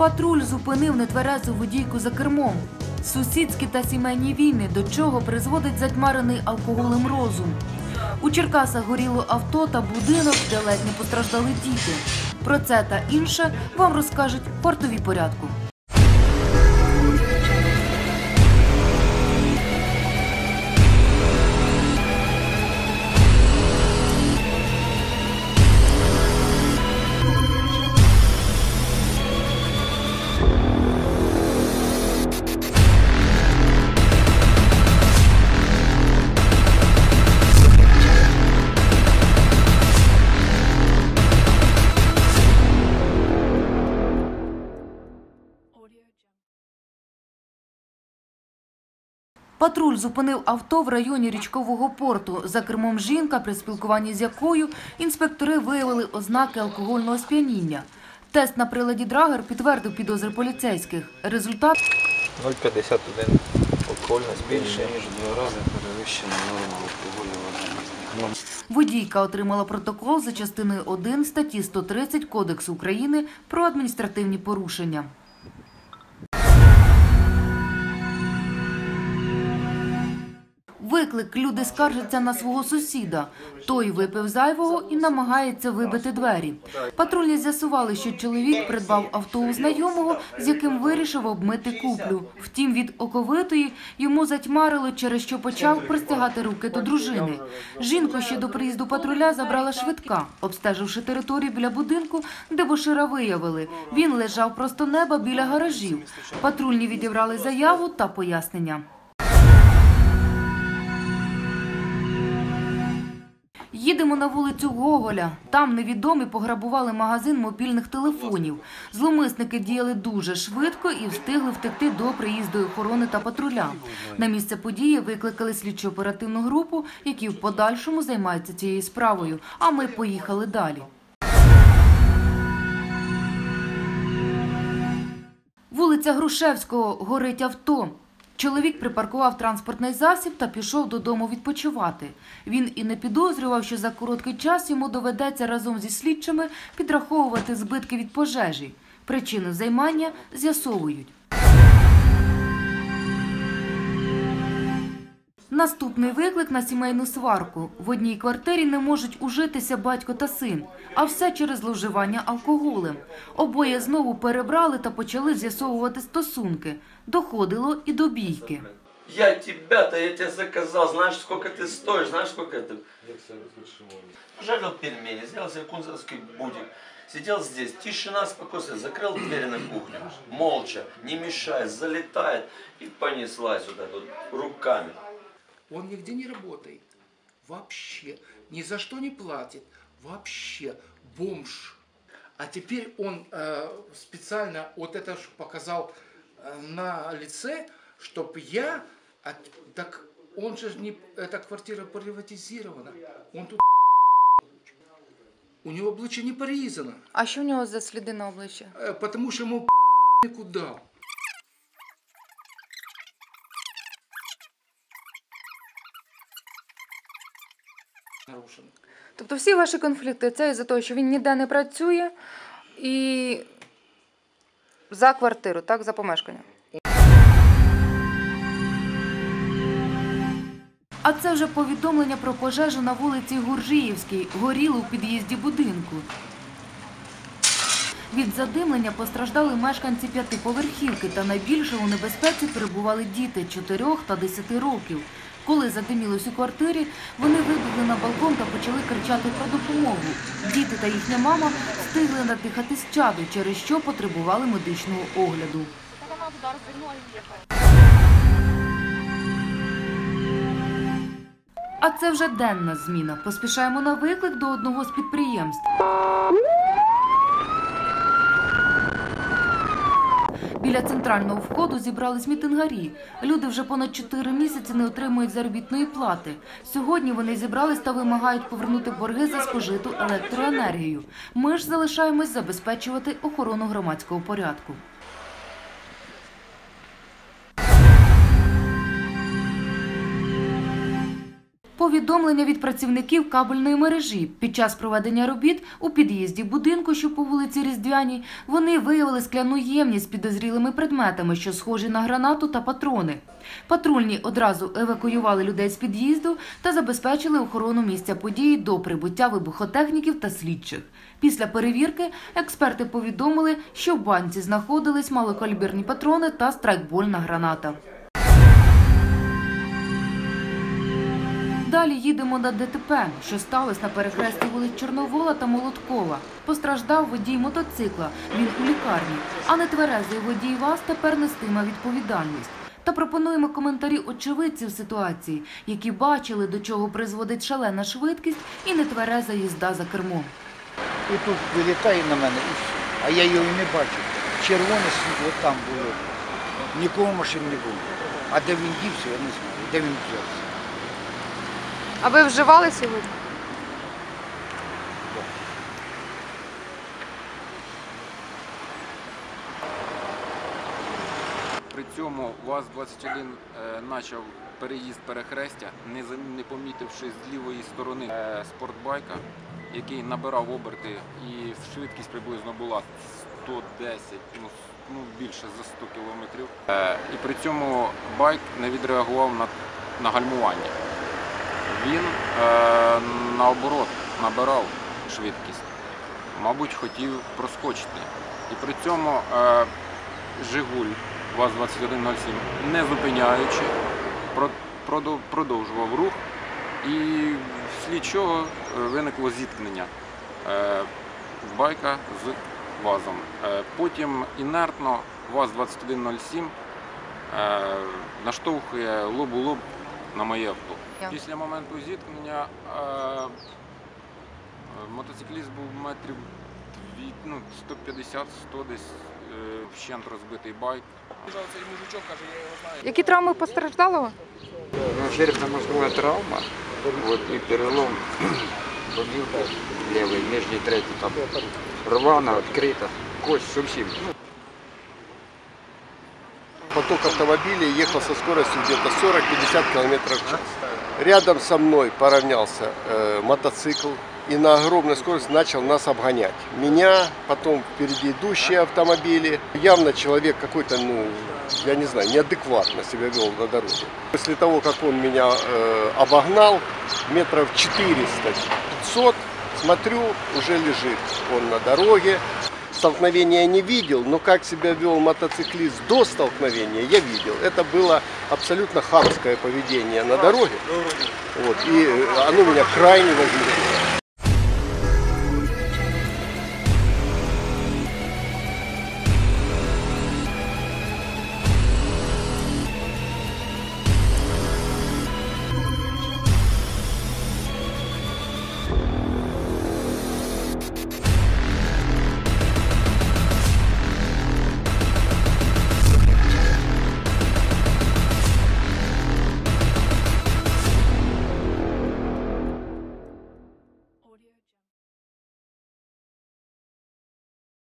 Патруль зупинив нетверезу водійку за кермом. Сусідські та сімейні війни, до чого призводить затьмарений алкоголем розум. У Черкасах горіло авто та будинок, де ледь не постраждали діти. Про це та інше вам розкажуть в вартовій порядку. Патруль зупинив авто в районі річкового порту. За кермом жінка, при спілкуванні з якою інспектори виявили ознаки алкогольного сп'яніння. Тест на приладі Драгер підтвердив підозри поліцейських. Результат 0,51 алкогольне Більше збільшення. ніж два рази перевищена норма алкогольного водійка отримала протокол за частиною 1 статті 130 Кодексу України про адміністративні порушення. Виклик люди скаржаться на свого сусіда. Той випив зайвого і намагається вибити двері. Патрульні з'ясували, що чоловік придбав авто у знайомого, з яким вирішив обмити куплю. Втім, від оковитої йому затьмарило, через що почав простягати руки до дружини. Жінку ще до приїзду патруля забрала швидка, обстеживши територію біля будинку, де бошира виявили. Він лежав просто неба біля гаражів. Патрульні відібрали заяву та пояснення. Їдемо на вулицю Гоголя. Там невідомі пограбували магазин мобільних телефонів. Зломисники діяли дуже швидко і встигли втекти до приїзду охорони та патруля. На місце події викликали слідчо-оперативну групу, які в подальшому займаються цією справою. А ми поїхали далі. Вулиця Грушевського горить авто. Чоловік припаркував транспортний засіб та пішов додому відпочивати. Він і не підозрював, що за короткий час йому доведеться разом зі слідчими підраховувати збитки від пожежі. Причину займання з'ясовують. Наступний виклик на сімейну сварку. В одній квартирі не можуть ужитися батько та син, а все через зловживання алкоголем. Обоє знову перебрали та почали з'ясовувати стосунки. Доходило і до бійки. Я тебя-то, я тебя заказал, знаешь, сколько ты стоишь, знаешь, сколько это... Жарил пельмени, сделал себе кунзовский будик. Сидел здесь, тишина, спокойствие, закрыл двери на кухню, молча, не мешая, залетает и понеслась вот так вот руками. Он нигде не работает. Вообще. Ни за что не платит. Вообще. Бомж. А теперь он э, специально вот это показал э, на лице, чтобы я... от- так он же не... Эта квартира приватизирована. Он тут... У него обличие не порезано. А що у нього за сліди на обличчі? э, Потому что ему Тобто всі ваші конфлікти це із-за того, що він ніде не працює і за квартиру, так, за помешкання. А це вже повідомлення про пожежу на вулиці Гуржиївській. Горіло у під'їзді будинку. Від задимлення постраждали мешканці п'ятиповерхівки та найбільше у небезпеці перебували діти 4 та 10 років. Коли задимілось у квартирі, вони вибігли на балкон та почали кричати про допомогу. Діти та їхня мама встигли надихатись чаду, через що потребували медичного огляду. А це вже денна зміна. Поспішаємо на виклик до одного з підприємств. Біля центрального входу зібрались мітингарі. Люди вже понад чотири місяці не отримують заробітної плати. Сьогодні вони зібрались та вимагають повернути борги за спожиту електроенергію. Ми ж залишаємось забезпечувати охорону громадського порядку. Повідомлення від працівників кабельної мережі під час проведення робіт у під'їзді будинку, що по вулиці Різдвяній, вони виявили скляну ємність з підозрілими предметами, що схожі на гранату та патрони. Патрульні одразу евакуювали людей з під'їзду та забезпечили охорону місця події до прибуття вибухотехніків та слідчих. Після перевірки експерти повідомили, що в банці знаходились малокаліберні патрони та страйкбольна граната. Далі їдемо на ДТП, що сталося на перехресті вулиць Чорновола та Молоткова. Постраждав водій мотоцикла. Він у лікарні, а нетверезий водій ВАЗ тепер нестиме відповідальність. Та пропонуємо коментарі очевидців ситуації, які бачили, до чого призводить шалена швидкість і нетвереза їзда за кермом. І тут вилітає на мене, а я його і не бачив. Червоне світло там було. Нікого машин не було. А де він дівся, я не знаю. Де він взявся. А ви вживали сьогодні? При цьому ВАЗ-21 е, почав переїзд перехрестя, не, помітивши з лівої сторони е, спортбайка, який набирав оберти і швидкість приблизно була 110, ну, ну більше за 100 кілометрів. Е, і при цьому байк не відреагував на гальмування. Він е, наоборот набирав швидкість, мабуть, хотів проскочити. І при цьому е, Жигуль ВАЗ-2107, не зупиняючи, продовжував рух, і вслід чого е, виникло зіткнення е, байка з ВАЗом. Е, Потім інертно ВАЗ-2107 е, наштовхує лоб у лоб на моє авто. Я. Після моменту зіткнення е, е, мотоцикліст був метрів дві- ну, 150-100 десь е, вщент розбитий байк. Які травми постраждалого? Ну, черепно-мозговая травма, вот, и перелом побилка левый, нижний третий, там рвано, открыто, кость совсем. Поток автомобилей ехал со скоростью где-то 40-50 км в час. Рядом со мной поравнялся э, мотоцикл и на огромной скорости начал нас обгонять. Меня, потом впереди идущие автомобили. Явно человек какой-то, ну, я не знаю, неадекватно себя вел на дороге. После того, как он меня э, обогнал, метров 400-500, смотрю, уже лежит он на дороге. Столкновения не видел, но как себя вел мотоциклист до столкновения, я видел. Это было абсолютно хамское поведение на дороге. Вот, и оно меня крайне возмутило.